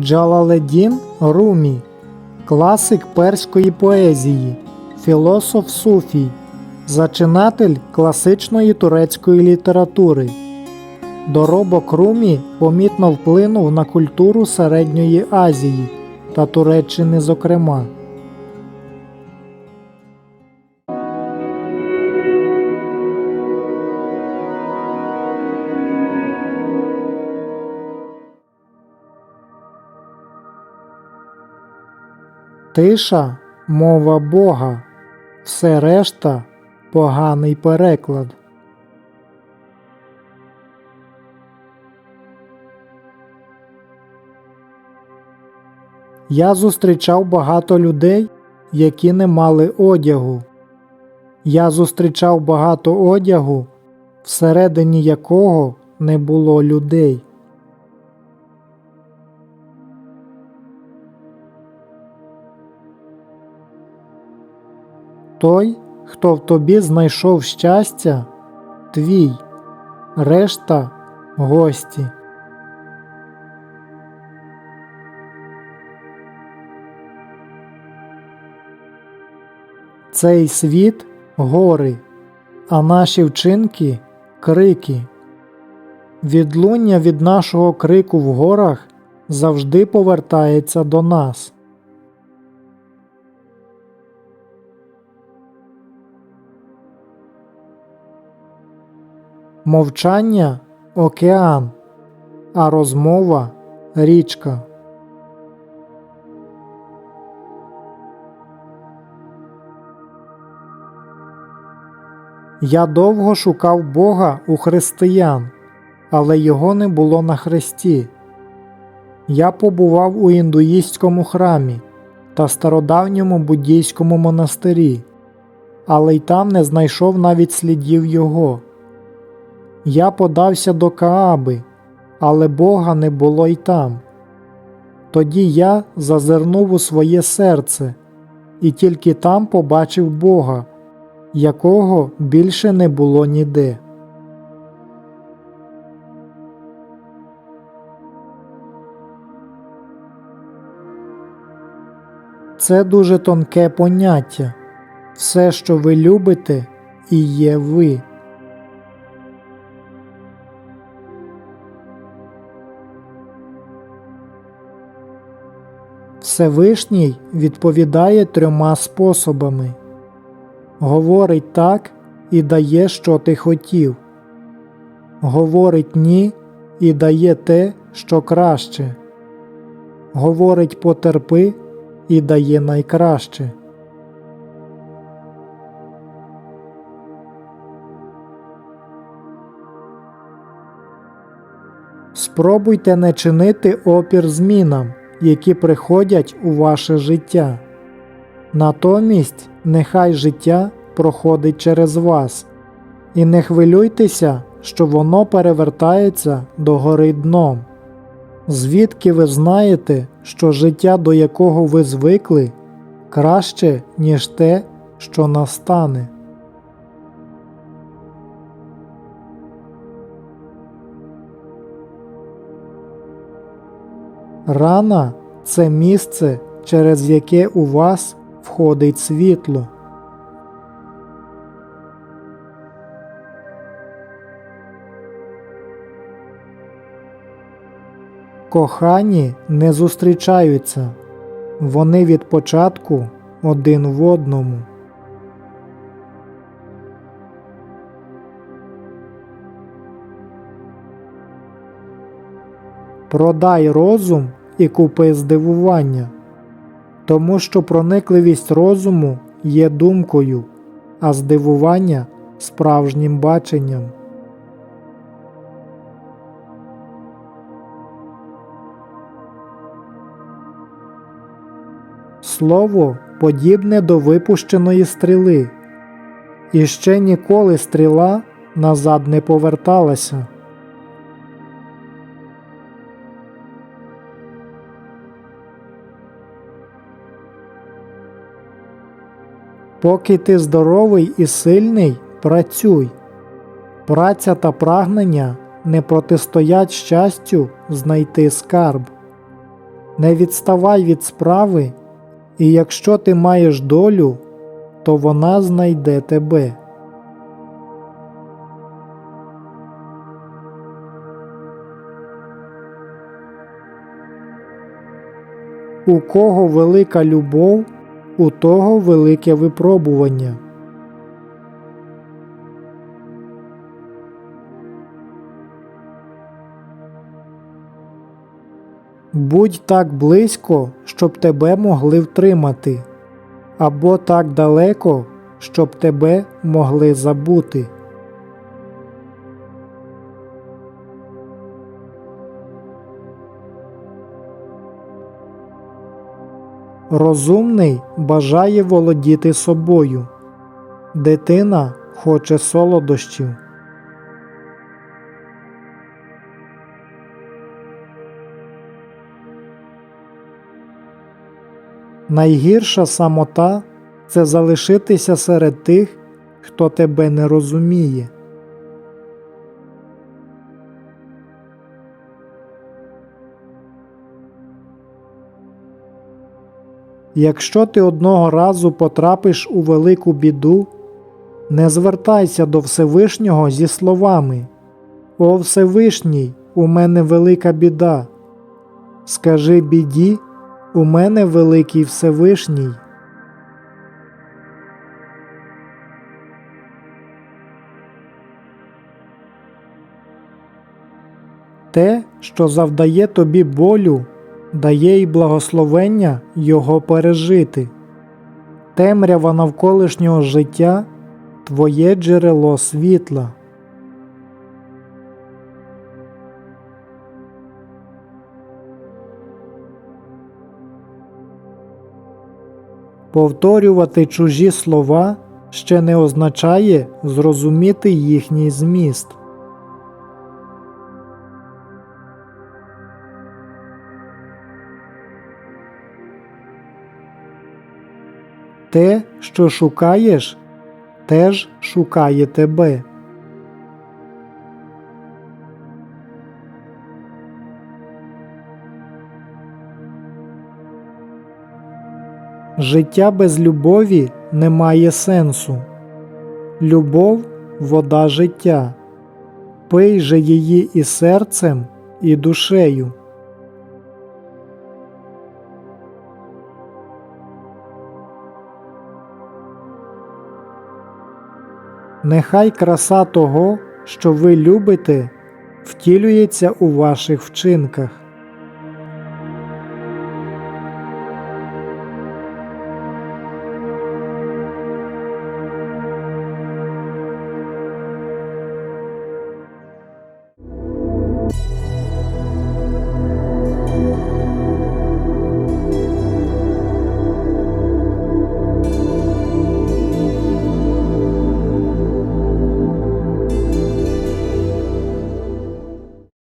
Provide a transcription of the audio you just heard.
Джалаледдін Румі, класик перської поезії, філософ суфій, зачинатель класичної турецької літератури. Доробок Румі помітно вплинув на культуру Середньої Азії та Туреччини, зокрема. Тиша мова Бога, все решта поганий переклад. Я зустрічав багато людей, які не мали одягу. Я зустрічав багато одягу, всередині якого не було людей. Той, хто в тобі знайшов щастя, твій, решта гості. Цей світ гори, а наші вчинки крики. Відлуння від нашого крику в горах завжди повертається до нас. Мовчання океан, а розмова річка. Я довго шукав Бога у християн, але його не було на хресті. Я побував у індуїстському храмі та стародавньому буддійському монастирі, але й там не знайшов навіть слідів його. Я подався до Кааби, але Бога не було й там. Тоді я зазирнув у своє серце і тільки там побачив Бога, якого більше не було ніде. Це дуже тонке поняття. Все, що ви любите, і є ви. Всевишній відповідає трьома способами. Говорить так і дає, що ти хотів, говорить ні і дає те, що краще, говорить потерпи і дає найкраще. Спробуйте не чинити опір змінам, які приходять у ваше життя. Натомість нехай життя проходить через вас, і не хвилюйтеся, що воно перевертається до гори дном. Звідки ви знаєте, що життя, до якого ви звикли, краще, ніж те, що настане. Рана це місце, через яке у вас входить світло. Кохані не зустрічаються, вони від початку один в одному. Продай розум і купи здивування, тому що проникливість розуму є думкою, а здивування справжнім баченням. Слово подібне до випущеної стріли, і ще ніколи стріла назад не поверталася. Поки ти здоровий і сильний, працюй. Праця та прагнення не протистоять щастю знайти скарб. Не відставай від справи, і якщо ти маєш долю, то вона знайде тебе. У кого велика любов, у того велике випробування. Будь так близько, щоб тебе могли втримати, або так далеко, щоб тебе могли забути. Розумний бажає володіти собою. Дитина хоче солодощів. Найгірша самота це залишитися серед тих, хто тебе не розуміє. Якщо ти одного разу потрапиш у велику біду, не звертайся до Всевишнього зі словами О Всевишній, у мене велика біда. Скажи біді, у мене великий Всевишній. Те, що завдає тобі болю, дає й благословення його пережити. Темрява навколишнього життя твоє джерело світла. Повторювати чужі слова ще не означає зрозуміти їхній зміст. Те, що шукаєш, теж шукає тебе. Життя без любові не має сенсу. Любов вода життя. Пий же її і серцем, і душею. Нехай краса того, що ви любите, втілюється у ваших вчинках.